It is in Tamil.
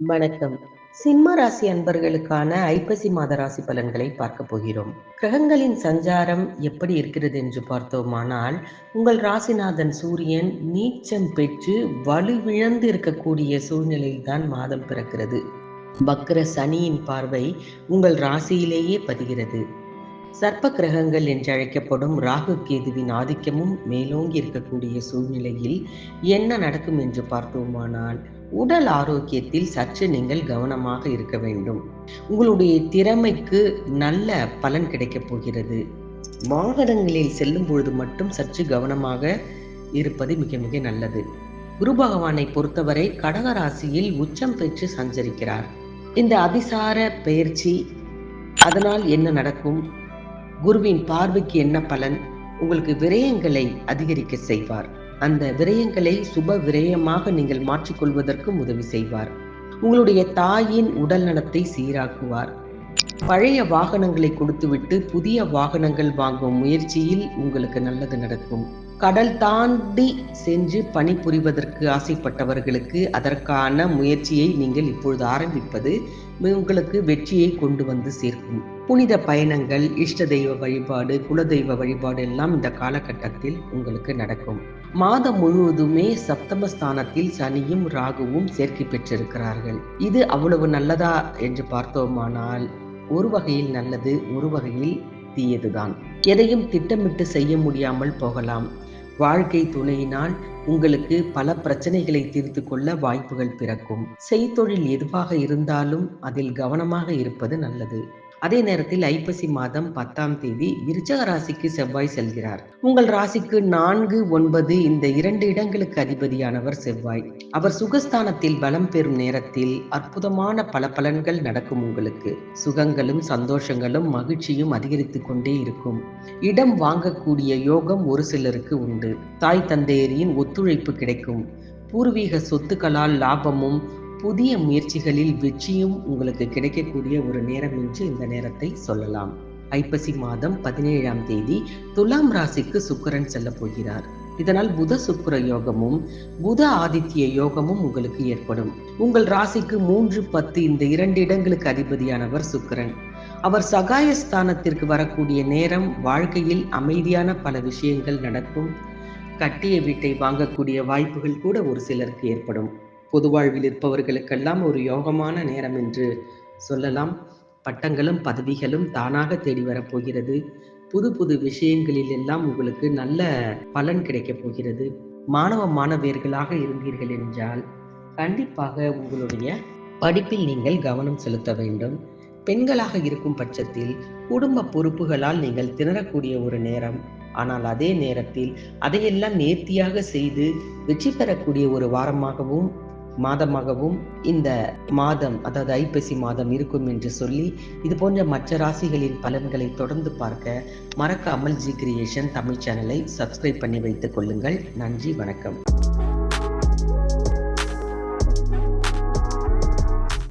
வணக்கம். சிம்ம ராசி அன்பர்களுக்கான ஐப்பசி மாத ராசி பலன்களை பார்க்க போகிறோம். கிரகங்களின் சஞ்சாரம் எப்படி இருக்கிறது என்று பார்த்தோமானால் உங்கள் ராசிநாதன் சூரியன் நீச்சம் பெற்று வலுவிழந்து இருக்கக்கூடிய சூழ்நிலையில் தான் மாதம் பிறக்கிறது. பக்ர சனியின் பார்வை உங்கள் ராசியிலேயே பதிகிறது. சர்ப்ப கிரகங்கள் என்று அழைக்கப்படும் ராகு கேதுவின் ஆதிக்கமும் மேலோங்கி இருக்கக்கூடிய சூழ்நிலையில் என்ன நடக்கும் என்று பார்த்தோமானால் உடல் ஆரோக்கியத்தில் சற்று நீங்கள் கவனமாக இருக்க வேண்டும். உங்களுடைய திறமைக்கு நல்ல பலன் கிடைக்கப் போகிறது. வாகனங்களில் செல்லும் பொழுது மட்டும் சற்று கவனமாக இருப்பது மிக மிக நல்லது. குரு பகவானை பொறுத்தவரை கடகராசியில் உச்சம் பெற்று சஞ்சரிக்கிறார். இந்த அதிசார பயிற்சி அதனால் என்ன நடக்கும்? குருவின் பார்வைக்கு என்ன பலன்? உங்களுக்கு விரயங்களை அதிகரிக்க செய்வார். அந்த விரயங்களை சுப விரயமாக நீங்கள் மாற்றிக்கொள்வதற்கும் உதவி செய்வார். உங்களுடைய தாயின் உடல் நலத்தை சீராக்குவார். பழைய வாகனங்களை கொடுத்துவிட்டு புதிய வாகனங்கள் வாங்கும் முயற்சியில் உங்களுக்கு நல்லது நடக்கும். கடல் தாண்டி சென்று பணிபுரிவதற்கு ஆசைப்பட்டவர்களுக்கு அதற்கான முயற்சியை நீங்கள் இப்பொழுது ஆரம்பிப்பது உங்களுக்கு வெற்றியை கொண்டு வந்து சேர்க்கும். புனித பயணங்கள் இஷ்ட தெய்வ வழிபாடு குலதெய்வ வழிபாடு எல்லாம் இந்த காலகட்டத்தில் உங்களுக்கு நடக்கும். மாதம் முழுவதுமே சப்தமஸ்தானத்தில் சனியும் ராகுவும் சேர்க்கை பெற்றிருக்கிறார்கள். இது அவ்வளவு நல்லதா என்று பார்த்தோமானால் ஒரு வகையில் நல்லது ஒரு வகையில் தீயதுதான். எதையும் திட்டமிட்டு செய்ய முடியாமல் போகலாம். வாழ்க்கை துணையினால் உங்களுக்கு பல பிரச்சனைகளை தீர்த்து கொள்ள வாய்ப்புகள் பிறக்கும். செய்தொழில் எதுவாக இருந்தாலும் அதில் கவனமாக இருப்பது நல்லது. அதே நேரத்தில் ஐப்பசி மாதம் பத்தாம் தேதி விருச்சக ராசிக்கு செவ்வாய் செல்கிறார். உங்கள் ராசிக்கு நான்கு ஒன்பது இந்த இரண்டு இடங்களுக்கு அதிபதியானவர் செவ்வாய். அவர் சுகஸ்தானத்தில் பலம் பெறும் நேரத்தில் அற்புதமான பல பலன்கள் நடக்கும் உங்களுக்கு. சுகங்களும் சந்தோஷங்களும் மகிழ்ச்சியும் அதிகரித்து கொண்டே இருக்கும். இடம் வாங்கக்கூடிய யோகம் ஒரு சிலருக்கு உண்டு. தாய் தந்தையரின் ஒத்துழைப்பு கிடைக்கும். பூர்வீக சொத்துக்களால் லாபமும் புதிய முயற்சிகளில் வெற்றியும் உங்களுக்கு கிடைக்கக்கூடிய ஒரு நேரம் என்று இந்த நேரத்தை சொல்லலாம். ஐப்பசி மாதம் பதினேழாம் தேதி துலாம் ராசிக்கு சுக்கரன் செல்ல போகிறார். இதனால் புத சுக்கர யோகமும் புத ஆதித்ய யோகமும் உங்களுக்கு ஏற்படும். உங்கள் ராசிக்கு மூன்று பத்து இந்த இரண்டு இடங்களுக்கு அதிபதியானவர் சுக்கரன். அவர் சகாயஸ்தானத்திற்கு வரக்கூடிய நேரம் வாழ்க்கையில் அமைதியான பல விஷயங்கள் நடக்கும். கட்டிய வீட்டை வாங்கக்கூடிய வாய்ப்புகள் கூட ஒரு சிலருக்கு ஏற்படும். பொது வாழ்வில் இருப்பவர்களுக்கெல்லாம் ஒரு யோகமான நேரம் என்று சொல்லலாம். பட்டங்களும் பதவிகளும் தானாக தேடி வரப்போகிறது. புது புது விஷயங்களில் எல்லாம் உங்களுக்கு நல்ல பலன் கிடைக்கப் போகிறது. மாணவ மாணவியர்களாக இருந்தீர்கள் என்றால் கண்டிப்பாக உங்களுடைய படிப்பில் நீங்கள் கவனம் செலுத்த வேண்டும். பெண்களாக இருக்கும் பட்சத்தில் குடும்ப பொறுப்புகளால் நீங்கள் திணறக்கூடிய ஒரு நேரம். ஆனால் அதே நேரத்தில் அதையெல்லாம் நேர்த்தியாக செய்து வெற்றி பெறக்கூடிய ஒரு வாரமாகவும் மாதமாகவும் இந்த மாதம் அதாவது ஐப்பசி மாதம் இருக்கும் என்று சொல்லி இது போன்ற மற்ற ராசிகளின் பலன்களை தொடர்ந்து பார்க்க மறக்காமல் ஜி கிரியேஷன் தமிழ் சேனலை சப்ஸ்கிரைப் பண்ணி வைத்துக் கொள்ளுங்கள். நன்றி வணக்கம்.